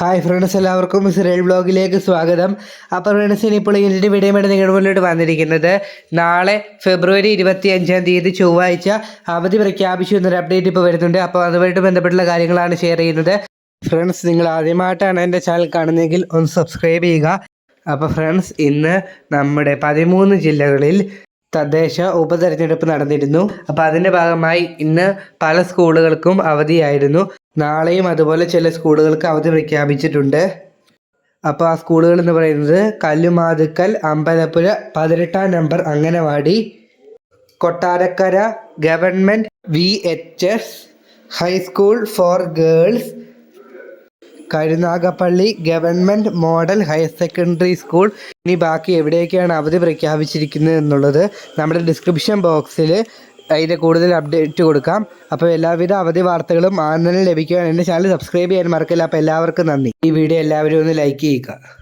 Hi friends എല്ലാവർക്കും Israel ബ്ലോഗിലേക്ക് സ്വാഗതം. അപ്പോൾ ഫ്രണ്ട്സിന് ഇപ്പോൾ ഇതിന്റെ വീഡിയോ നിങ്ങളുടെ മുന്നിലോട്ട് വന്നിരിക്കുന്നത് നാളെ ഫെബ്രുവരി ഇരുപത്തി അഞ്ചാം തീയതി ചൊവ്വാഴ്ച അവധി പ്രഖ്യാപിച്ചു എന്നൊരു അപ്ഡേറ്റ് ഇപ്പോൾ വരുന്നുണ്ട്. അപ്പോൾ അതുമായിട്ട് ബന്ധപ്പെട്ടുള്ള കാര്യങ്ങളാണ് ഷെയർ ചെയ്യുന്നത്. ഫ്രണ്ട്സ് നിങ്ങൾ ആദ്യമായിട്ടാണ് എന്റെ ചാനൽ കാണുന്നതെങ്കിൽ ഒന്ന് സബ്സ്ക്രൈബ് ചെയ്യുക. അപ്പോൾ ഫ്രണ്ട്സ് ഇന്ന് നമ്മുടെ പതിമൂന്ന് ജില്ലകളിൽ തദ്ദേശ ഉപതെരഞ്ഞെടുപ്പ് നടന്നിരുന്നു. അപ്പോൾ അതിന്റെ ഭാഗമായി ഇന്ന് പല സ്കൂളുകൾക്കും അവധിയായിരുന്നു. നാളെയും അതുപോലെ ചില സ്കൂളുകൾക്ക് അവധി പ്രഖ്യാപിച്ചിട്ടുണ്ട്. അപ്പോൾ ആ സ്കൂളുകൾ എന്ന് പറയുന്നത് കല്ലുമാതുക്കൽ അമ്പലപ്പുഴ പതിനെട്ടാം number anganwadi Kottarakkara government V H S high school for girls Karunagappally government model higher secondary school. ഇനി ബാക്കി എവിടെയൊക്കെയാണ് അവധി പ്രഖ്യാപിച്ചിരിക്കുന്നത് എന്നുള്ളത് നമ്മുടെ ഡിസ്ക്രിപ്ഷൻ ബോക്സിൽ അതിന്റെ കൂടുതൽ അപ്ഡേറ്റ് കൊടുക്കാം. അപ്പോൾ എല്ലാവിധ അവധി വാർത്തകളും ആദ്യം ലഭിക്കുവാൻ എന്റെ ചാനൽ സബ്സ്ക്രൈബ് ചെയ്യാൻ മറക്കില്ല. അപ്പോൾ എല്ലാവർക്കും നന്ദി. ഈ വീഡിയോ എല്ലാവരും ഒന്ന് ലൈക്ക് ചെയ്യുക.